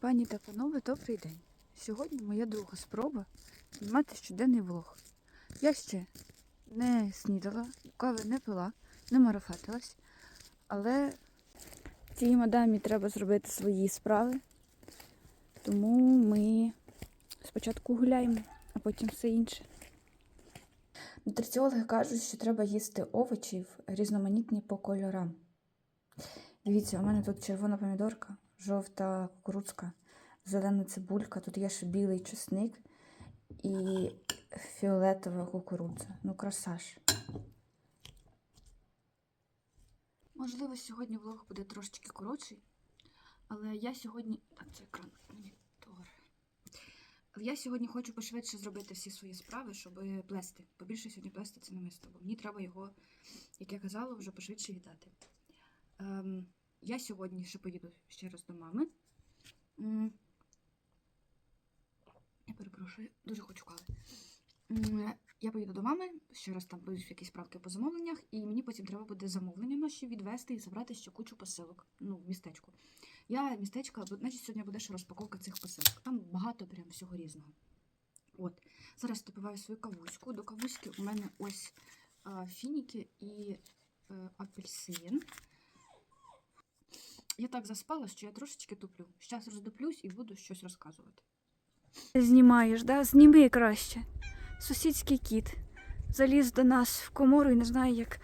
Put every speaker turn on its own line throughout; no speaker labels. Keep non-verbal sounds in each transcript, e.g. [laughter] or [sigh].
Пані та панове, добрий день. Сьогодні моя друга спроба знімати щоденний влог. Я ще не снідала, кави не пила, не марафатилась, але цій мадамі треба зробити свої справи. Тому ми спочатку гуляємо, а потім все інше. Нутриціологи кажуть, що треба їсти овочів різноманітні по кольорам. Дивіться, у мене тут червона помідорка, жовта кукурудзка, зелена цибулька, тут є ще білий чесник і фіолетова кукурудза. Ну, красаж. Можливо, сьогодні влог буде трошечки коротший, але я сьогодні. Так, це екран монітор. Я сьогодні хочу пошвидше зробити всі свої справи, щоб плести. Побільше сьогодні плести це намисто, бо мені треба його, як я казала, вже пошвидше віддати. Ем, я сьогодні ще поїду ще раз до мами. Я перепрошую, дуже хочу кави. Я поїду до мами, ще раз там будуть якісь справки по замовленнях, і мені потім треба буде замовлення наші відвести і забрати ще кучу посилок. Ну, в містечку. Я містечка, значить, сьогодні буде ще розпаковка цих посилок. Там багато прям всього різного. От. Зараз допиваю свою кавуську. До кавуськи у мене ось а, фініки і е, апельсин. Я так заспала, що я трошечки туплю. Зараз роздуплюсь і буду щось розказувати. Знімаєш, да? Зніми краще. Сусідський кіт заліз до нас в комору і не знає, як.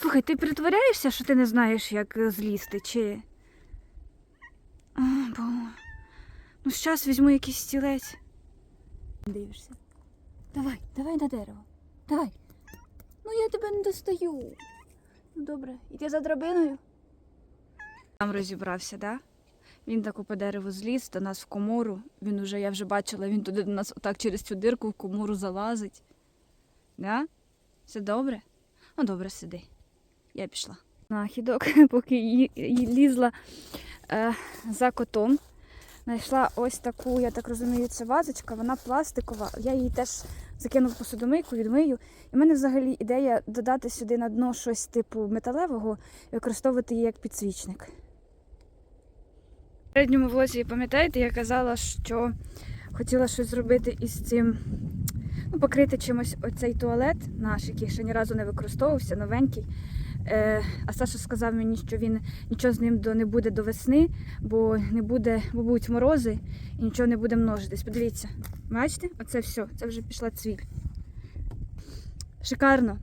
Слухай, ти притворяєшся, що ти не знаєш, як е, злізти, чи. О, бо... Ну, зараз візьму якийсь стілець. Дивишся. Давай, давай на дерево. Давай. Ну я тебе не достаю. Ну добре, іди за драбиною. Там розібрався, да? Він таку по дереву зліз до нас в комору. Він уже, я вже бачила, він туди до нас отак через цю дирку в комору залазить. Да? Все добре? Ну, добре, сиди. Я пішла. Нахідок, [laughs] поки ї- ї- лізла е, за котом. Знайшла ось таку, я так розумію, це вазочка, вона пластикова. Я її теж закину в посудомийку, відмию. І в мене взагалі ідея додати сюди на дно щось типу металевого і використовувати її як підсвічник. Передньому влозі, пам'ятаєте, я казала, що хотіла щось зробити із цим, ну, покрити чимось оцей туалет наш, який ще ні разу не використовувався, новенький. Е, а Саша сказав мені, що він нічого з ним не буде до весни, бо не буде, бо будуть морози і нічого не буде множитись. Подивіться, бачите, оце все, це вже пішла цвіль. Шикарно.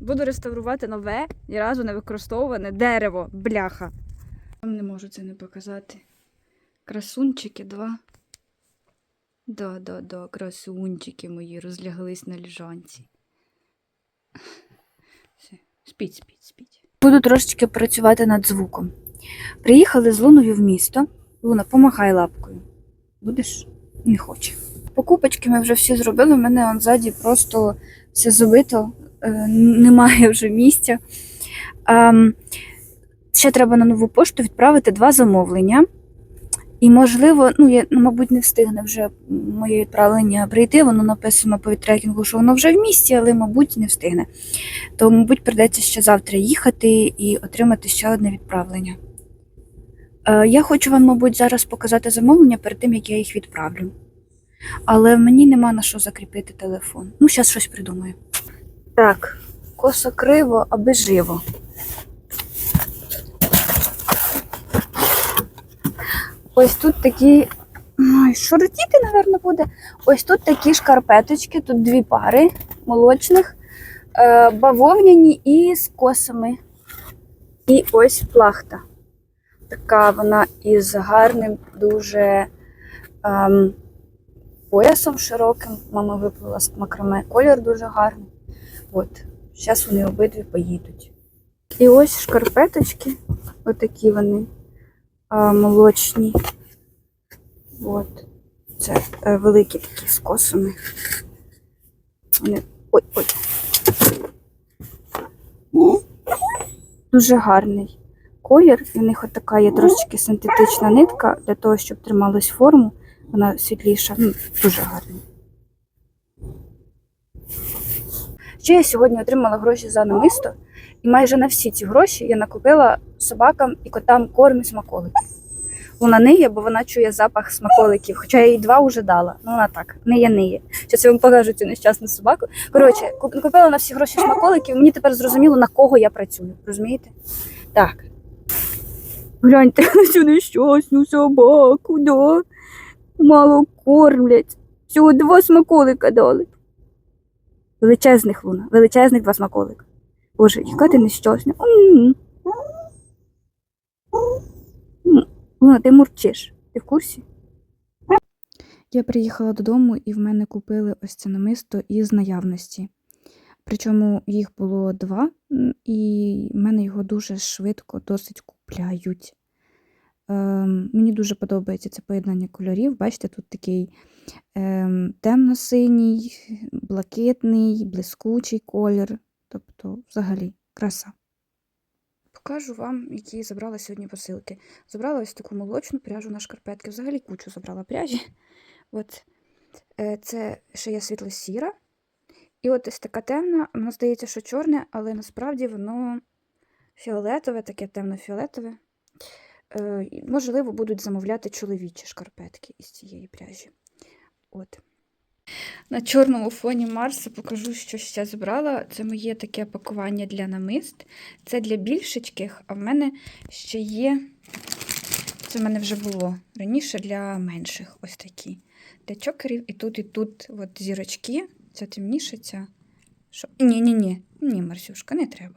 Буду реставрувати нове, ні разу не використовуване дерево, бляха. Вам не можу це не показати. Красунчики два. Да, да, да, красунчики мої розляглись на ліжанці. Все, спіть, спіть, спіть. Буду трошечки працювати над звуком. Приїхали з Луною в місто. Луна, помахай лапкою. Будеш? Не хоче. Покупочки ми вже всі зробили. У мене он ззаді просто все забито, е, немає вже місця. Ще треба на нову пошту відправити два замовлення. І, можливо, ну, я, ну, мабуть, не встигне вже моє відправлення прийти. Воно написано по відтрекінгу, що воно вже в місті, але, мабуть, не встигне. То, мабуть, прийдеться ще завтра їхати і отримати ще одне відправлення. Е, я хочу вам, мабуть, зараз показати замовлення перед тим, як я їх відправлю. Але мені нема на що закріпити телефон. Ну, зараз щось придумаю. Так, косо криво, аби живо. Ось тут такі. Ой, шоротіти, мабуть, буде. Ось тут такі шкарпеточки, тут дві пари молочних, е, бавовняні і з косами. І ось плахта. Така вона із гарним дуже ем, поясом широким. Мама виплила з макраме. Колір дуже гарний. От, зараз вони обидві поїдуть. І ось шкарпеточки, отакі вони молочні. От. Це е, великі такі з косами. Вони. Ой, ой. Дуже гарний колір. І в них така є трошечки синтетична нитка для того, щоб трималась форму. Вона світліша. Ну, дуже гарна. Ще я сьогодні отримала гроші за намисто, і майже на всі ці гроші я накупила собакам і котам корм і смаколики. Луна ниє, бо вона чує запах смаколиків. Хоча я їй два вже дала. Ну вона так, ниє ниє. Зараз я вам покажу цю нещасну собаку. Коротше, купила на всі гроші смаколиків, мені тепер зрозуміло, на кого я працюю. Розумієте? Так. Гляньте [laughs] на цю нещасну собаку, да? Мало кормлять. Всього два смаколика дали. Величезних луна, величезних два смаколика. Боже, яка ти нещасна. Луна, ти мурчиш. Ти в курсі? Я приїхала додому і в мене купили ось це намисто із наявності. Причому їх було два, і в мене його дуже швидко досить купляють. Ем, мені дуже подобається це поєднання кольорів. Бачите, тут такий ем, темно-синій, блакитний, блискучий колір. Тобто, взагалі, краса. Покажу вам, які забрала сьогодні посилки. Забрала ось таку молочну пряжу на шкарпетки. Взагалі кучу забрала пряжі. [laughs] От. Е, Це ще є світло-сіра. І от ось така темна, воно здається, що чорне, але насправді воно фіолетове, таке темно-фіолетове. Е, Можливо, будуть замовляти чоловічі шкарпетки із цієї пряжі. От. На чорному фоні Марса покажу, що ще збрала. Це моє таке пакування для намист. Це для більшечких, а в мене ще є. Це в мене вже було раніше для менших. Ось такі. Для чокерів. І тут, і тут от зірочки. Ця темніша. Що? Ні, ні, ні. Ні, Марсюшка, не треба.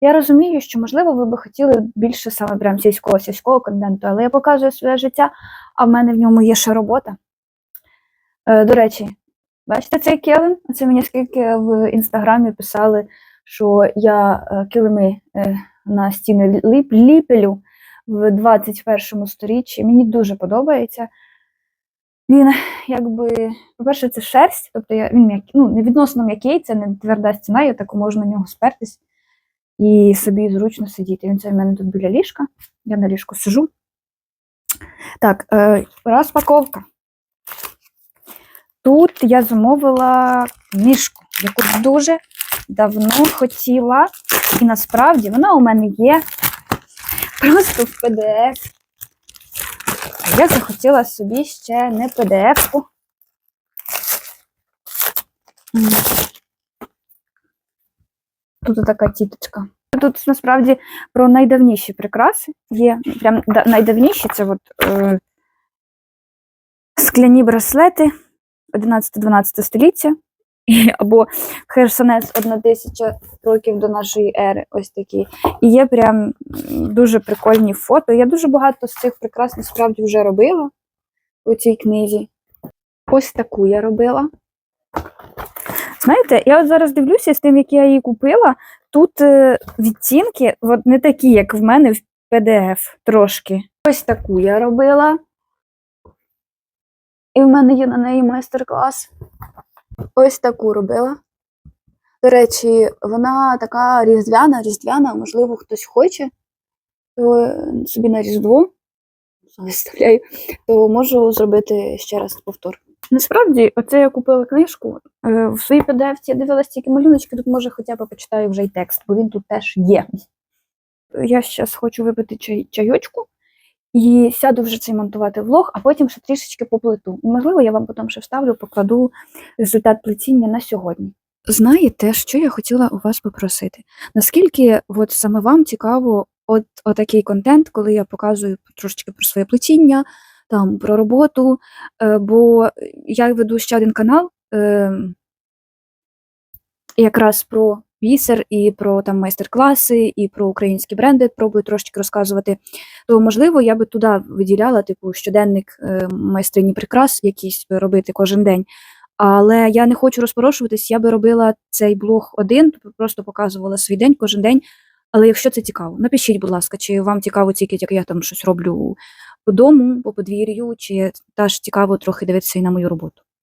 Я розумію, що можливо ви би хотіли більше саме прям сільського сільського контенту, але я показую своє життя, а в мене в ньому є ще робота. Е, до речі, бачите цей килим? Це мені скільки в інстаграмі писали, що я е, килими е, на стіни ліп, ліпелю в 21 сторіччі. Мені дуже подобається. Він якби, по-перше, це шерсть, тобто я, він м'як, ну, не відносно м'який, це не тверда стіна, я так можу на нього спертись і собі зручно сидіти. Він це в мене тут біля ліжка. Я на ліжку сижу. Так, е, розпаковка. Тут я замовила книжку, яку дуже давно хотіла, і насправді вона у мене є просто в PDF. Я захотіла собі ще не PDF-ку. Тут така тіточка. Тут насправді про найдавніші прикраси є. Прям найдавніші це от, е, скляні браслети 11-12 століття. Або Херсонес 1000 років до нашої ери. Ось такі. І є прям дуже прикольні фото. Я дуже багато з цих прикрас насправді вже робила у цій книзі. Ось таку я робила. Знаєте, я от зараз дивлюся з тим, як я її купила. Тут е, відтінки от не такі, як в мене в PDF трошки. Ось таку я робила. І в мене є на неї майстер-клас. Ось таку робила. До речі, вона така різдвяна, різдвяна, можливо, хтось хоче то собі на Різдво виставляю, то можу зробити ще раз повтор. Насправді, оце я купила книжку. е, В своїй PDF я дивилась тільки малюночки, тут може хоча б почитаю вже й текст, бо він тут теж є. Я зараз хочу випити чай, чайочку і сяду вже цей монтувати влог, а потім ще трішечки поплету. І, можливо, я вам потім ще вставлю, покладу результат плетіння на сьогодні. Знаєте, що я хотіла у вас попросити? Наскільки от саме вам цікаво от, отакий контент, коли я показую трошечки про своє плетіння, там про роботу, е, бо я веду ще один канал е, якраз про бісер і про там майстер-класи, і про українські бренди пробую трошечки розказувати. То, можливо, я би туди виділяла типу щоденник е, майстрині прикрас, якийсь робити кожен день. Але я не хочу розпорошуватись, я би робила цей блог один, тобто просто показувала свій день кожен день. Але якщо це цікаво, напишіть, будь ласка, чи вам цікаво тільки, як я там щось роблю по дому, по подвір'ю, чи теж цікаво трохи дивитися і на мою роботу.